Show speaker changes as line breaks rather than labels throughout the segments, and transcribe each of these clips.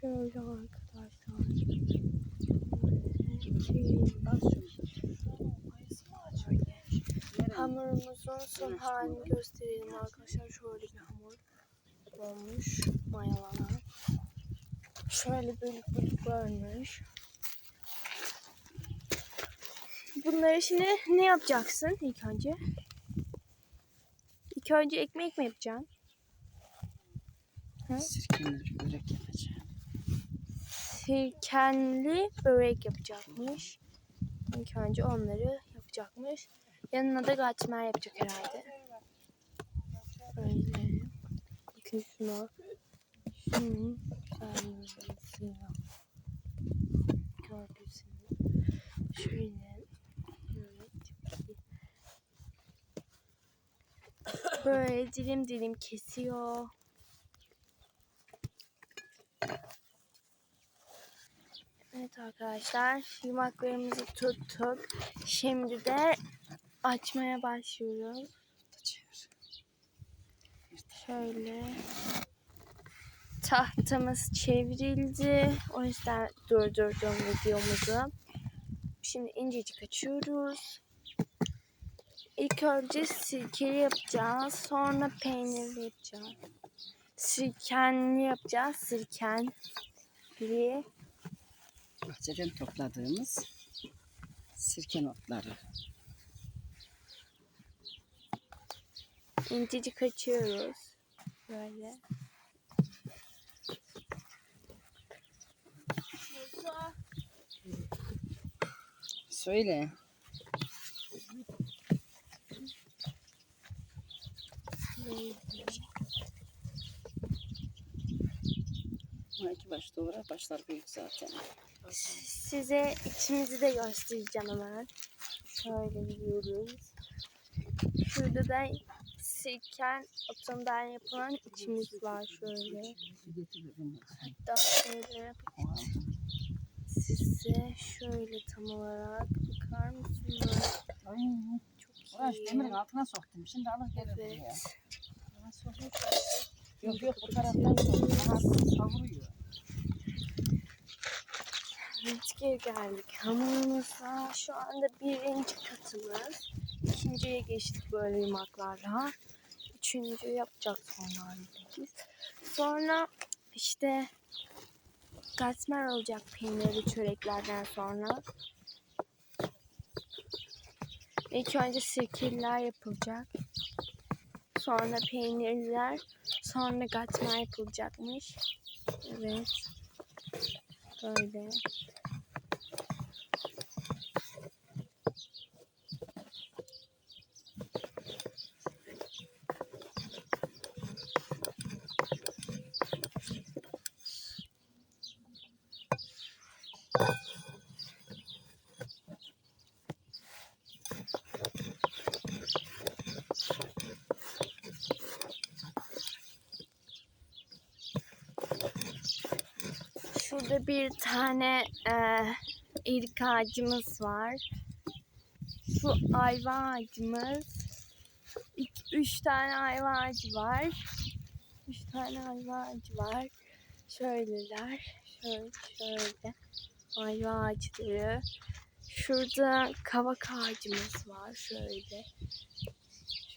Şöyle arkadaşlar. Hamurumuzun son halini gösterelim arkadaşlar. Şöyle bir hamur olmuş mayalanan. Şöyle bölük bölük bölmüş. Bunları şimdi ne yapacaksın ilk önce? İlk önce ekmek mi yapacaksın? Hı?
Sirkeli börek yapacağım.
Sirkenli börek yapacakmış. İlk önce onları yapacakmış. Yanına da gatmer yapacak herhalde. Öyle. Bakın şuna. Şunun. Gördüğünüz Şöyle. Böyle dilim dilim kesiyor. Evet arkadaşlar yumaklarımızı tuttuk. Şimdi de açmaya başlıyoruz. Şöyle tahtamız çevrildi. O yüzden durdurdum videomuzu. Şimdi incecik açıyoruz. İlk önce sirkeli yapacağız. Sonra peynirli yapacağız. Sirkenli yapacağız. Sirkenli.
Bahçeden topladığımız sirke notları.
İncecik açıyoruz. Böyle.
Söyle. İki baş doğru, başlar büyük zaten.
Size içimizi de göstereceğim hemen. Şöyle gidiyoruz. Şurada da sirken otundan yapılan içimiz var şöyle. Hatta şöyle size şöyle tam olarak bakar mısınız? Çok iyi.
demirin altına soktum. Şimdi alır gelir buraya.
Evet.
Yok yok bu taraftan soktum. Aha, savuruyor.
Geri geldik. Hamurumuza şu anda birinci katımız. İkinciye geçtik böyle yumaklarla. Üçüncü yapacak sonra biz. Sonra işte katmer olacak peynirli çöreklerden sonra. İlk önce sirkeliler yapılacak. Sonra peynirliler. Sonra katmer yapılacakmış. Evet. Böyle. Bir tane e, erik ağacımız var. Şu ayva ağacımız. İki, üç tane ayva ağacı var. Üç tane ayva ağacı var. Şöyleler. Şöyle şöyle. Ayva ağaçları. Şurada kavak ağacımız var. Şöyle.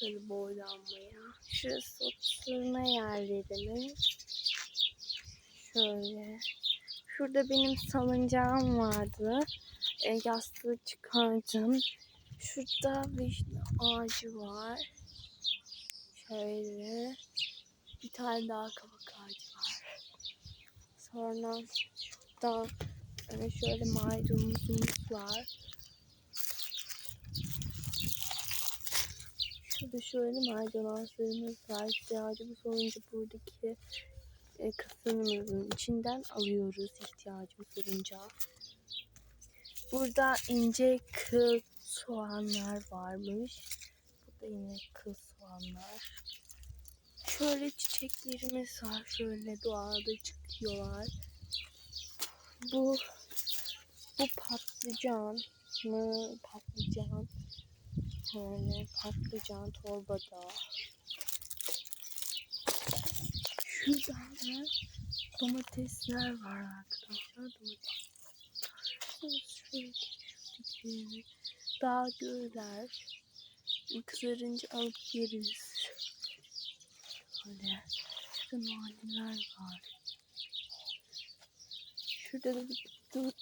Şöyle boylanmaya. Şurası oturma yerlerimiz. Şöyle. Şurada benim salıncağım vardı. E, yastığı çıkardım. Şurada vişne ağacı var. Şöyle. Bir tane daha kabak ağacı var. Sonra şurada e, şöyle maydanozumuz var. Şurada şöyle maydanozlarımız var. İhtiyacımız olunca buradaki e, kısmımızın içinden alıyoruz ihtiyacımız olunca. Burada ince kıl soğanlar varmış. Burada yine kıl soğanlar. Şöyle çiçeklerimiz var. Şöyle doğada çıkıyorlar. Bu bu patlıcan mı? Patlıcan. Yani patlıcan torbada. Şurada da domatesler var arkadaşlar. Domates. Şuradaki dağ görler. Kızarınca alıp yeriz. Böyle. Şurada naneler var. Şurada da bir dut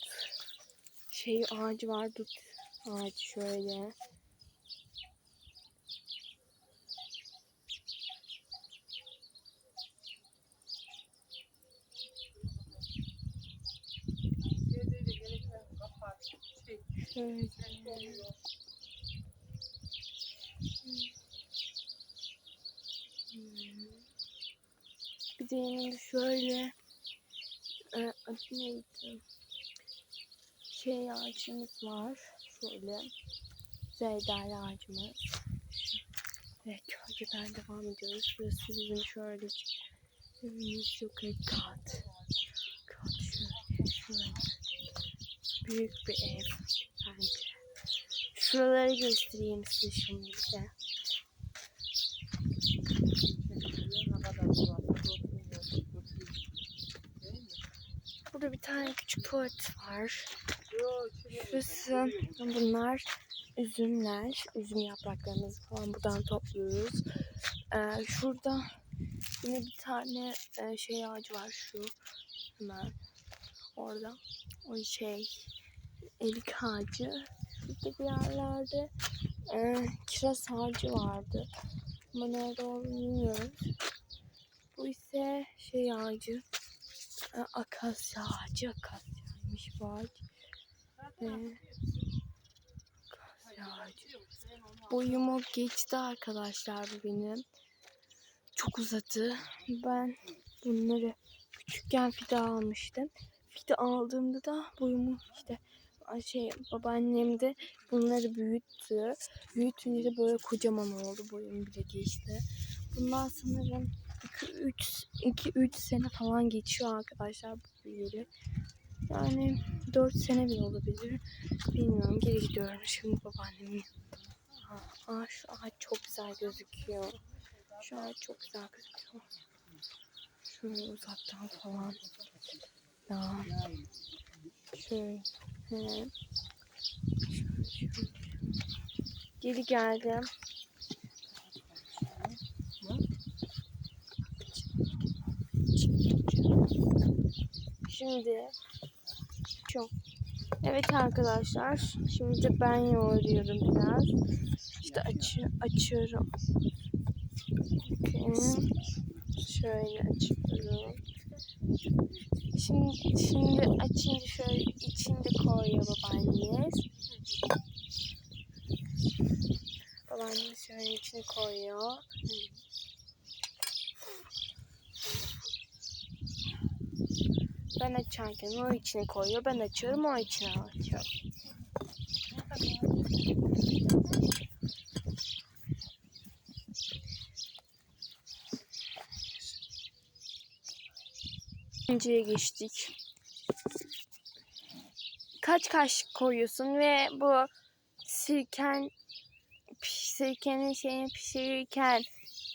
şey ağacı var. Dut ağacı şöyle. Bir de yanında şöyle e, adı neydi? Şey ağacımız var. Şöyle. Zeydar ağacımız. Ve köyden devam ediyoruz. Burası bizim şöyle evimiz yukarı kat. Kat şöyle. Şöyle. Büyük bir ev. Şuraları göstereyim size şimdi de. Burada bir tane küçük tuvalet var. Şurası bunlar üzümler. Üzüm yapraklarımızı falan buradan topluyoruz. Ee, şurada yine bir tane e, şey ağacı var şu. Hemen orada. O şey elik ağacı. Şurada bir yerlerde e, kiraz ağacı vardı. Ama nerede olduğunu bilmiyorum. Bu ise şey ağacı. E, akasya ağacı. Akasyaymış bu ağaç. Ve akasya ağacı. Boyumu geçti arkadaşlar bu benim. Çok uzadı. Ben bunları küçükken fide almıştım. Fide aldığımda da boyumu işte şey babaannem de bunları büyüttü. Büyütünce de böyle kocaman oldu. Boyum bile geçti. Bundan sanırım 2-3 sene falan geçiyor arkadaşlar bu büyüyeli. Yani 4 sene bile olabilir. Bilmiyorum. Geri gidiyorum şimdi babaannemin. Aa, aa, şu ağaç çok güzel gözüküyor. Şu ağaç çok güzel gözüküyor. Şöyle uzaktan falan. Ya. Şöyle. Geri geldim. Şimdi çok Evet arkadaşlar. Şimdi ben yoğuruyorum biraz. İşte açı, açıyorum. Bakın. Şöyle açıyorum. Şimdi, şimdi açınca şöyle içinde koyuyor babaannemiz. Babaannemiz şöyle içine koyuyor. Ben açarken o içine koyuyor. Ben açıyorum o içine atıyor. İkinciye geçtik. Kaç kaşık koyuyorsun ve bu sirken sirkenin şeyini pişirirken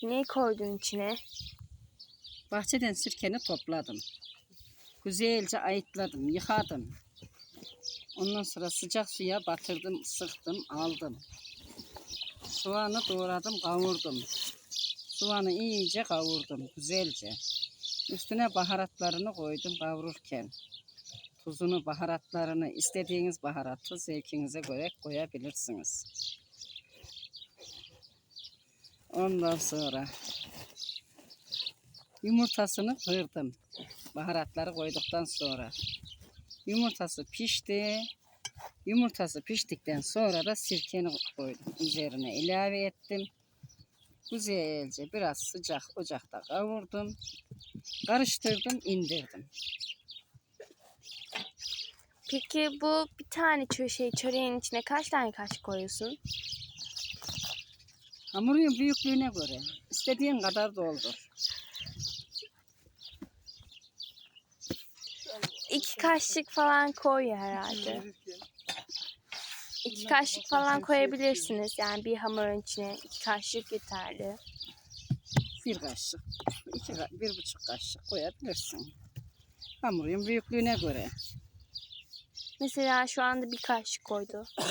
ne koydun içine?
Bahçeden sirkeni topladım. Güzelce ayıtladım, yıkadım. Ondan sonra sıcak suya batırdım, sıktım, aldım. Soğanı doğradım, kavurdum. Soğanı iyice kavurdum, güzelce. Üstüne baharatlarını koydum kavururken. Tuzunu, baharatlarını, istediğiniz baharatı zevkinize göre koyabilirsiniz. Ondan sonra yumurtasını kırdım. Baharatları koyduktan sonra. Yumurtası pişti. Yumurtası piştikten sonra da sirkeni koydum. Üzerine ilave ettim. Güzelce biraz sıcak ocakta kavurdum. Karıştırdım, indirdim.
Peki bu bir tane şey çöreğin içine kaç tane kaşık koyuyorsun?
Hamurun büyüklüğüne göre istediğin kadar doldur.
İki kaşık falan koy herhalde. İki kaşık falan koyabilirsiniz. Yani bir hamurun içine iki kaşık yeterli.
Bir kaşık, iki, bir buçuk kaşık koyabilirsin. Hamurun büyüklüğüne göre.
Mesela şu anda bir kaşık koydu.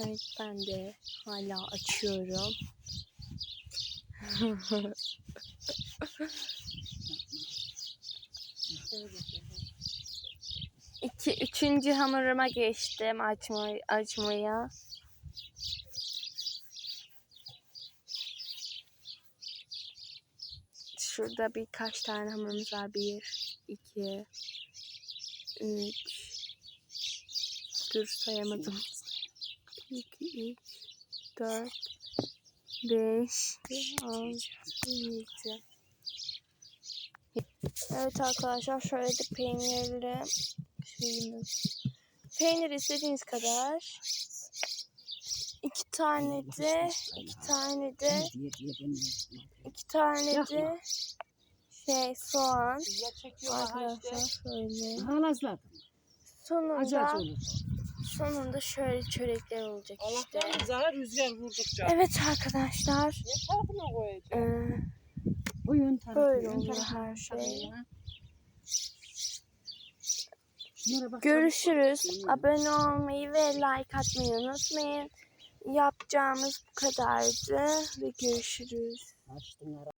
evet ben de hala açıyorum. İki, üçüncü hamuruma geçtim açma, açmaya. Şurada birkaç tane hamurumuz var. Bir, iki, üç. Dur sayamadım. İki, üç, dört, beş, altı, yedi. Evet arkadaşlar şöyle de peynirli şeyimiz. Peynir istediğiniz kadar. İki tane de, iki tane de, iki tane de şey soğan.
İşte.
Arkadaşlar şöyle.
Halazladım.
Sonunda, sonunda şöyle çörekler olacak işte.
Allah'tan rüzgar vurdukça.
Evet arkadaşlar.
Ne tarafına koyacağım?
eee,
Bu yön tarafı.
Böyle oluyor
tarafı
her şey.
ya. Şunlara bak,
Görüşürüz. Abone olmayı ve like atmayı unutmayın. Yapacağımız bu kadardı ve görüşürüz.
Ara.